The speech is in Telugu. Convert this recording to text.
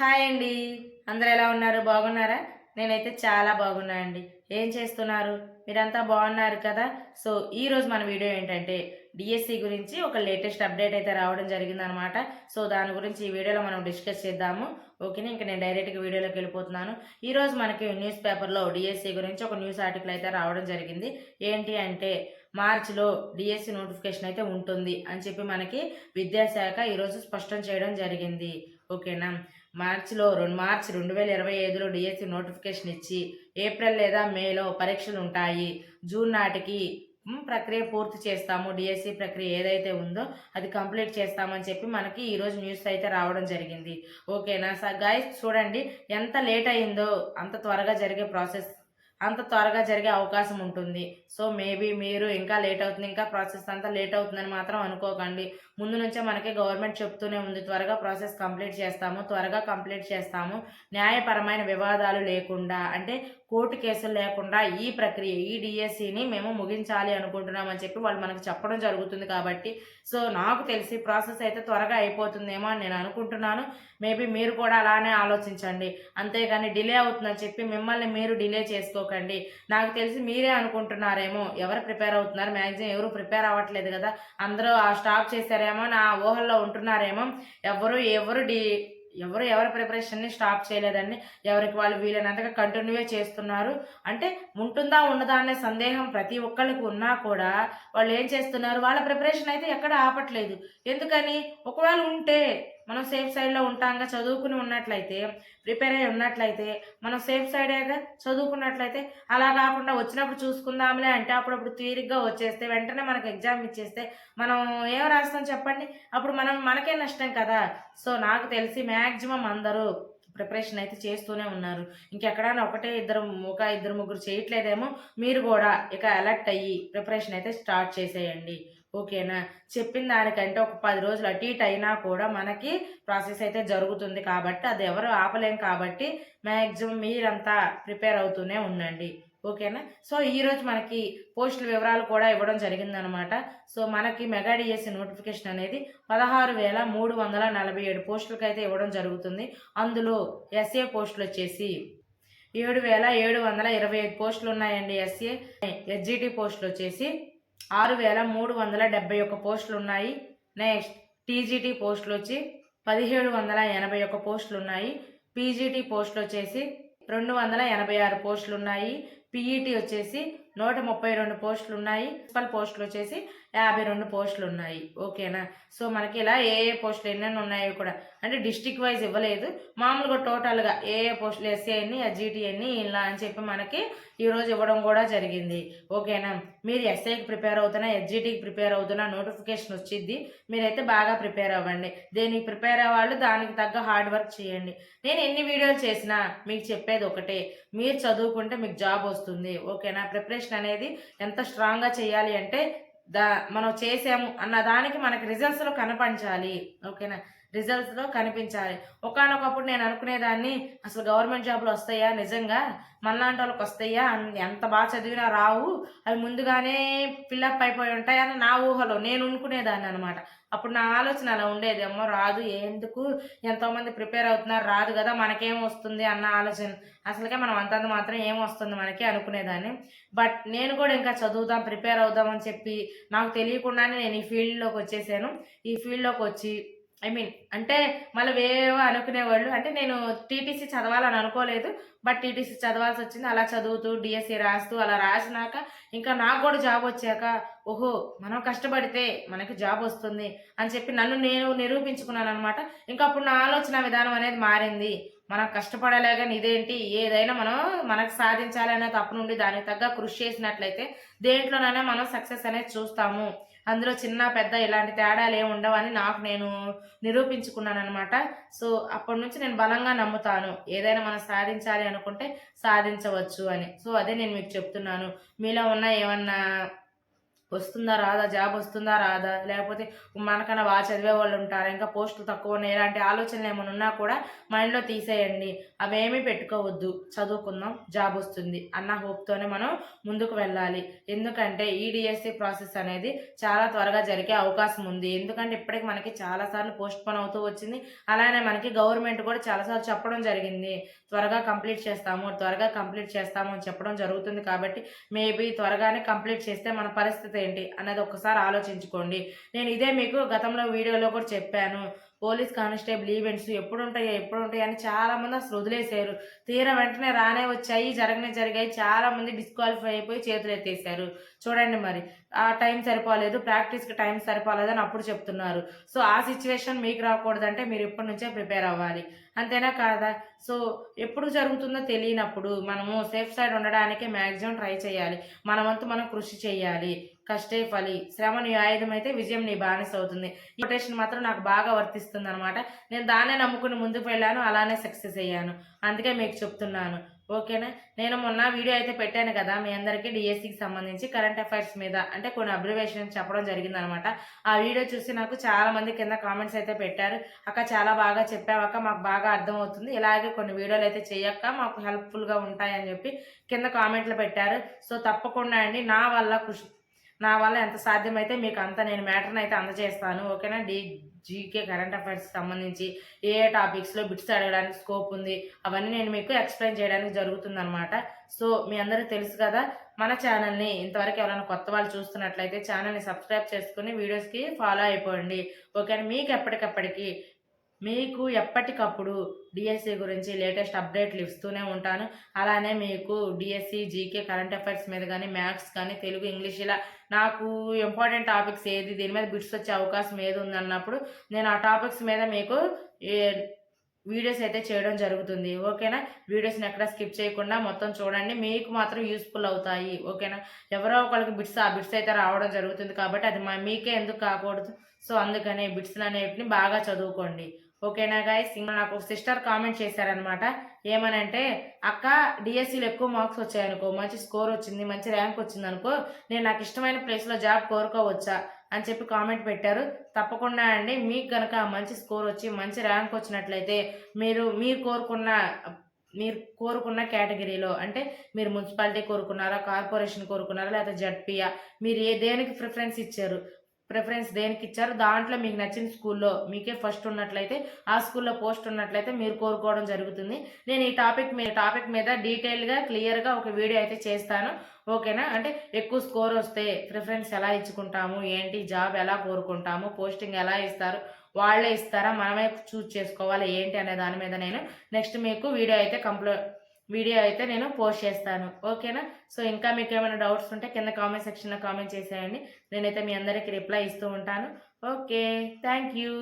హాయ్ అండి. అందరు ఎలా ఉన్నారు? బాగున్నారా? నేనైతే చాలా బాగున్నా అండి. ఏం చేస్తున్నారు? మీరంతా బాగున్నారు కదా? సో ఈరోజు మన వీడియో ఏంటంటే డిఎస్సి గురించి ఒక లేటెస్ట్ అప్డేట్ అయితే రావడం జరిగిందనమాట. సో దాని గురించి ఈ వీడియోలో మనం డిస్కస్ చేద్దాము. ఓకేనా? ఇంకా నేను డైరెక్ట్గా వీడియోలోకి వెళ్ళిపోతున్నాను. ఈరోజు మనకి న్యూస్ పేపర్లో డిఎస్సి గురించి ఒక న్యూస్ ఆర్టికల్ అయితే రావడం జరిగింది. ఏంటి అంటే మార్చిలో డిఎస్సి నోటిఫికేషన్ అయితే ఉంటుంది అని చెప్పి మనకి విద్యాశాఖ ఈరోజు స్పష్టం చేయడం జరిగింది. ఓకేనా? మార్చిలో రెండు మార్చ్ రెండు వేల ఇరవై ఐదులో డిఎస్సి నోటిఫికేషన్ ఇచ్చి ఏప్రిల్ లేదా మేలో పరీక్షలు ఉంటాయి. జూన్ నాటికి ప్రక్రియ పూర్తి చేస్తాము. డిఎస్సి ప్రక్రియ ఏదైతే ఉందో అది కంప్లీట్ చేస్తామని చెప్పి మనకి ఈరోజు న్యూస్ అయితే రావడం జరిగింది. ఓకేనా? సార్ గాయస్ చూడండి ఎంత లేట్ అయిందో అంత త్వరగా జరిగే ప్రాసెస్ అంత త్వరగా జరిగే అవకాశం ఉంటుంది. సో మేబీ మీరు ఇంకా లేట్ అవుతుంది ఇంకా ప్రాసెస్ అంతా లేట్ అవుతుందని మాత్రం అనుకోకండి. ముందు నుంచే మనకి గవర్నమెంట్ చెప్తూనే ఉంది త్వరగా ప్రాసెస్ కంప్లీట్ చేస్తాము త్వరగా కంప్లీట్ చేస్తాము. న్యాయపరమైన వివాదాలు లేకుండా అంటే కోర్టు కేసులు లేకుండా ఈ ప్రక్రియ ఈ డిఎస్సిని మేము ముగించాలి అనుకుంటున్నామని చెప్పి వాళ్ళు మనకు చెప్పడం జరుగుతుంది కాబట్టి సో నాకు తెలిసి ప్రాసెస్ అయితే త్వరగా అయిపోతుందేమో అని నేను అనుకుంటున్నాను. మేబీ మీరు కూడా అలానే ఆలోచించండి. అంతేగాని డిలే అవుతుందని చెప్పి మిమ్మల్ని మీరు డిలే చేసుకోకండి. నాకు తెలిసి మీరే అనుకుంటున్నారేమో ఎవరు ప్రిపేర్ అవుతున్నారు? మ్యాక్సిమం ఎవరు ప్రిపేర్ అవ్వట్లేదు కదా అందరూ ఆ స్టాప్ చేశారేమో నా ఊహల్లో ఉంటున్నారేమో ఎవరు ఎవరు డి ఎవరు ఎవరి ప్రిపరేషన్ని స్టాప్ చేయలేదండి. ఎవరికి వాళ్ళు వీలైనంతగా కంటిన్యూవే చేస్తున్నారు. అంటే ఉంటుందా ఉండదా అనే సందేహం ప్రతి ఒక్కరికి ఉన్నా కూడా వాళ్ళు ఏం చేస్తున్నారు? వాళ్ళ ప్రిపరేషన్ అయితే ఎక్కడ ఆపట్లేదు. ఎందుకని? ఒకవేళ ఉంటే మనం సేఫ్ సైడ్లో ఉంటాంగా చదువుకుని ఉన్నట్లయితే ప్రిపేర్ అయి ఉన్నట్లయితే మనం సేఫ్ సైడేగా చదువుకున్నట్లయితే అలా కాకుండా వచ్చినప్పుడు చూసుకుందాంలే అంటే అప్పుడప్పుడు తీరిగ్గా వచ్చేస్తే వెంటనే మనకు ఎగ్జామ్ ఇచ్చేస్తే మనం ఏం రాస్తాం చెప్పండి? అప్పుడు మనం మనకే నష్టం కదా. సో నాకు తెలిసి మ్యాక్సిమం అందరూ ప్రిపరేషన్ అయితే చేస్తూనే ఉన్నారు. ఇంకెక్కడైనా ఒకటే ఇద్దరు ఒక ఇద్దరు ముగ్గురు చేయట్లేదేమో మీరు కూడా ఇక అలర్ట్ అయ్యి ప్రిపరేషన్ అయితే స్టార్ట్ చేసేయండి. ఓకేనా? చెప్పిన దానికంటే ఒక పది రోజులు అటు ఇటు అయినా కూడా మనకి ప్రాసెస్ అయితే జరుగుతుంది కాబట్టి అది ఎవరు ఆపలేం కాబట్టి మ్యాక్సిమం మీరంతా ప్రిపేర్ అవుతూనే ఉండండి. ఓకేనా? సో ఈరోజు మనకి పోస్టుల వివరాలు కూడా ఇవ్వడం జరిగిందనమాట సో మనకి మెగా డిఎస్సి నోటిఫికేషన్ అనేది పదహారు వేల మూడు వందల నలభై ఏడు పోస్టులకి అయితే ఇవ్వడం జరుగుతుంది. అందులో ఎస్ఏ పోస్టులు వచ్చేసి ఏడు వేల ఏడు వందల ఇరవై ఐదు పోస్టులు ఉన్నాయండి ఎస్ఏ. ఎస్జిటి పోస్టులు వచ్చేసి ఆరు వేల మూడు వందల డెబ్బై ఒక్క పోస్టులు ఉన్నాయి నెక్స్ట్ టీజీటీ పోస్టులు వచ్చి పదిహేడు వందల ఎనభై ఒక్క పోస్టులు ఉన్నాయి పీజీటీ పోస్టులు వచ్చేసి రెండు వందల ఎనభై ఆరు పోస్టులు ఉన్నాయి పీఈటీ వచ్చేసి నూట ముప్పై రెండు పోస్టులు ఉన్నాయి మున్సిపల్ పోస్టులు వచ్చేసి యాభై రెండు పోస్టులు ఉన్నాయి ఓకేనా? సో మనకి ఇలా ఏ ఏ పోస్టులు ఎన్నెన్ని ఉన్నాయో కూడా అంటే డిస్టిక్ వైజ్ ఇవ్వలేదు. మామూలుగా టోటల్గా ఏ ఏ పోస్టులు ఎస్సీ అన్ని ఎస్జిటి అన్ని ఇలా అని చెప్పి మనకి ఈరోజు ఇవ్వడం కూడా జరిగింది. ఓకేనా? మీరు ఎస్ఐకి ప్రిపేర్ అవుతున్నా ఎస్జిటికి ప్రిపేర్ అవుతున్నా నోటిఫికేషన్ వచ్చింది మీరైతే బాగా ప్రిపేర్ అవ్వండి. దేనికి ప్రిపేర్ అవ్వాలి? దానికి తగ్గ హార్డ్ వర్క్ చేయండి. నేను ఎన్ని వీడియోలు చేసినా మీకు చెప్పేది ఒకటే. మీరు చదువుకుంటే మీకు జాబ్ వస్తుంది. ఓకేనా? ప్రిపరేషన్ అనేది ఎంత స్ట్రాంగ్గా చేయాలి అంటే దా మనం చేసాము అన్న దానికి మనకి రిజల్ట్స్లో కనపంచాలి. ఓకేనా రిజల్ట్స్లో కనిపించాలి. ఒకనొకప్పుడు నేను అనుకునేదాన్ని అసలు గవర్నమెంట్ జాబ్లు వస్తాయా? నిజంగా? మనలాంటి వాళ్ళకి వస్తాయా? అన్- ఎంత బాగా చదివినా రావు. అవి ముందుగానే ఫిల్అప్ అయిపోయి ఉంటాయని నా ఊహలో నేను అనుకునేదాన్ని అనమాట అప్పుడు నా ఆలోచన అలా ఉండేది. అమ్మో రాదు. ఎందుకు? ఎంతోమంది ప్రిపేర్ అవుతున్నారు. రాదు కదా. మనకేం వస్తుంది? అన్న ఆలోచన. అసలుకే మనం అంతంత మాత్రం ఏం వస్తుంది మనకి అనుకునేదాన్ని. బట్ నేను కూడా ఇంకా చదువుదాం ప్రిపేర్ అవుదాం అని చెప్పి నాకు తెలియకుండానే నేను ఈ ఫీల్డ్లోకి వచ్చేసాను. ఈ ఫీల్డ్లోకి వచ్చి ఐ మీన్ అంటే మళ్ళీ వేరేవో అనుకునేవాళ్ళు. అంటే నేను టీటీసీ చదవాలని అనుకోలేదు. బట్ టీటీసీ చదవాల్సి వచ్చింది. అలా చదువుతూ డిఎస్సి రాస్తూ అలా రాసినాక ఇంకా నాకు కూడా జాబ్ వచ్చాక ఓహో మనం కష్టపడితే మనకి జాబ్ వస్తుంది అని చెప్పి నన్ను నేను నిరూపించుకున్నాను అనమాట ఇంకా అప్పుడు నా ఆలోచన విధానం అనేది మారింది. మనం కష్టపడలే కానీ ఇదేంటి? ఏదైనా మనం మనకు సాధించాలి అనే తప్పు నుండి దానికి తగ్గ కృషి చేసినట్లయితే దేంట్లోనైనా మనం సక్సెస్ అనేది చూస్తాము. అందులో చిన్న పెద్ద ఇలాంటి తేడాలు ఏమి ఉండవని నాకు నేను నిరూపించుకున్నాను అనమాట సో అప్పటి నుంచి నేను బలంగా నమ్ముతాను. ఏదైనా మనం సాధించాలి అనుకుంటే సాధించవచ్చు అని. సో అదే నేను మీకు చెప్తున్నాను. మీలో ఉన్న ఏమన్నా వస్తుందా రాదా? జాబ్ వస్తుందా రాదా? లేకపోతే మనకన్నా బాగా చదివే వాళ్ళు ఉంటారా? ఇంకా పోస్టులు తక్కువ ఉన్నాయి. ఇలాంటి ఆలోచనలు ఏమైనా ఉన్నా కూడా మైండ్లో తీసేయండి. అవేమీ పెట్టుకోవద్దు. చదువుకుందాం జాబ్ వస్తుంది అన్న హోప్తోనే మనం ముందుకు వెళ్ళాలి. ఎందుకంటే ఈ ప్రాసెస్ అనేది చాలా త్వరగా జరిగే అవకాశం ఉంది. ఎందుకంటే ఇప్పటికి మనకి చాలాసార్లు పోస్ట్ పోన్ అవుతూ వచ్చింది. అలానే మనకి గవర్నమెంట్ కూడా చాలాసార్లు చెప్పడం జరిగింది. త్వరగా కంప్లీట్ చేస్తాము త్వరగా కంప్లీట్ చేస్తాము అని చెప్పడం జరుగుతుంది కాబట్టి మేబీ త్వరగానే కంప్లీట్ చేస్తే మన పరిస్థితి ఏంటి అన్నది ఒకసారి ఆలోచించుకోండి. నేను ఇదే మీకు గతంలో వీడియోలో కూడా చెప్పాను. పోలీస్ కానిస్టేబుల్ ఈవెంట్స్ ఎప్పుడు ఉంటాయో ఎప్పుడు ఉంటాయో అని చాలామంది అసలు వదిలేశారు. తీరా వెంటనే రానే వచ్చాయి జరగనే జరిగాయి. చాలా మంది డిస్క్వాలిఫై అయిపోయి చేతులు ఎత్తేసారు చూడండి మరి ఆ టైం సరిపోలేదు ప్రాక్టీస్కి టైం సరిపోలేదు అని అప్పుడు చెప్తున్నారు. సో ఆ సిచ్యువేషన్ మీకు రాకూడదంటే మీరు ఇప్పటి నుంచే ప్రిపేర్ అవ్వాలి. అంతేనా కాదా? సో ఎప్పుడు జరుగుతుందో తెలియనప్పుడు మనము సేఫ్ సైడ్ ఉండడానికి మ్యాక్సిమం ట్రై చేయాలి. మన వంతు మనం కృషి చేయాలి. కష్టే ఫలి. శ్రమ నీ ఆయుధం అయితే విజయం నీ బానిస అవుతుంది. ఈ కొటేషన్ మాత్రం నాకు బాగా వర్తిస్తుంది అనమాట నేను దాన్నే నమ్ముకుని ముందుకు వెళ్ళాను అలానే సక్సెస్ అయ్యాను. అందుకే మీకు చెప్తున్నాను. ఓకేనా? నేను మొన్న వీడియో అయితే పెట్టాను కదా మీ అందరికీ డిఎస్సికి సంబంధించి కరెంట్ అఫైర్స్ మీద అంటే కొన్ని అబ్రివేషన్ చెప్పడం జరిగిందనమాట ఆ వీడియో చూసి నాకు చాలా మంది కింద కామెంట్స్ అయితే పెట్టారు. అక్క చాలా బాగా చెప్పావక్క మాకు బాగా అర్థమవుతుంది. ఇలాగే కొన్ని వీడియోలు అయితే చేయక్క మాకు హెల్ప్ఫుల్గా ఉంటాయని చెప్పి కింద కామెంట్లు పెట్టారు. సో తప్పకుండా అండి నా వల్ల కృషి నా వల్ల ఎంత సాధ్యమైతే మీకు అంత నేను మ్యాటర్ని అయితే అందజేస్తాను ఓకేనా? డి జీకే కరెంట్ అఫైర్స్ సంబంధించి ఏ ఏ టాపిక్స్లో బిట్స్ అడగడానికి స్కోప్ ఉంది అవన్నీ నేను మీకు ఎక్స్ప్లెయిన్ చేయడానికి జరుగుతుందనమాట సో మీ అందరికీ తెలుసు కదా మన ఛానల్ని ఇంతవరకు ఎవరైనా కొత్త వాళ్ళు చూస్తున్నట్లయితే ఛానల్ని సబ్స్క్రైబ్ చేసుకుని వీడియోస్కి ఫాలో అయిపోండి ఓకేనా? మీకు ఎప్పటికప్పటికి మీకు ఎప్పటికప్పుడు డిఎస్సి గురించి లేటెస్ట్ అప్డేట్లు ఇస్తూనే ఉంటాను. అలానే మీకు డిఎస్సి జీకే కరెంట్ అఫైర్స్ మీద కానీ మ్యాథ్స్ కానీ తెలుగు ఇంగ్లీష్ ఇలా నాకు ఇంపార్టెంట్ టాపిక్స్ ఏది దీని మీద బిట్స్ వచ్చే అవకాశం ఏది ఉందన్నప్పుడు నేను ఆ టాపిక్స్ మీద మీకు వీడియోస్ అయితే చేయడం జరుగుతుంది. ఓకేనా వీడియోస్ని ఎక్కడ స్కిప్ చేయకుండా మొత్తం చూడండి. మీకు మాత్రం యూస్ఫుల్ అవుతాయి. ఓకేనా ఎవరో ఒకరికి బిట్స్ ఆ బిట్స్ అయితే రావడం జరుగుతుంది కాబట్టి అది మా మీకే ఎందుకు కాకూడదు? సో అందుకని బిట్స్ అనేటిని బాగా చదువుకోండి. ఓకేనా గాయస్ ఇంకా నాకు సిస్టర్ కామెంట్ చేశారనమాట ఏమనంటే అక్క డిఎస్సీలో ఎక్కువ మార్క్స్ వచ్చాయనుకో మంచి స్కోర్ వచ్చింది మంచి ర్యాంక్ వచ్చింది అనుకో నేను నాకు ఇష్టమైన ప్లేస్లో జాబ్ కోరుకోవచ్చా? అని చెప్పి కామెంట్ పెట్టారు. తప్పకుండా అండి మీకు కనుక మంచి స్కోర్ వచ్చి మంచి ర్యాంక్ వచ్చినట్లయితే మీరు మీరు కోరుకున్న మీరు కోరుకున్న కేటగిరీలో అంటే మీరు మున్సిపాలిటీ కోరుకున్నారా కార్పొరేషన్ కోరుకున్నారా లేకపోతే జడ్పీయా మీరు ఏ దేనికి ప్రిఫరెన్స్ ఇచ్చారు? ప్రిఫరెన్స్ దేనికి ఇచ్చారు? దాంట్లో మీకు నచ్చిన స్కూల్లో మీకే ఫస్ట్ ఉన్నట్లయితే ఆ స్కూల్లో పోస్ట్ ఉన్నట్లయితే మీరు కోరుకోవడం జరుగుతుంది. నేను ఈ టాపిక్ మీద టాపిక్ మీద డీటెయిల్గా క్లియర్గా ఒక వీడియో అయితే చేస్తాను. ఓకేనా? అంటే ఎక్కువ స్కోర్ వస్తే ప్రిఫరెన్స్ ఎలా ఇచ్చుకుంటాము? ఏంటి? జాబ్ ఎలా కోరుకుంటాము? పోస్టింగ్ ఎలా ఇస్తారు? వాళ్ళే ఇస్తారా? మనమే చూస్ చేసుకోవాలి? ఏంటి అనే దాని మీద నేను నెక్స్ట్ మీకు వీడియో అయితే కంప్లో వీడియో అయితే నేను పోస్ట్ చేస్తాను. ఓకేనా? సో ఇంకా మీకు ఏమైనా డౌట్స్ ఉంటే కింద కామెంట్ సెక్షన్లో కామెంట్ చేసేయండి. నేనైతే మీ అందరికీ రిప్లై ఇస్తూ ఉంటాను. ఓకే. Thank you.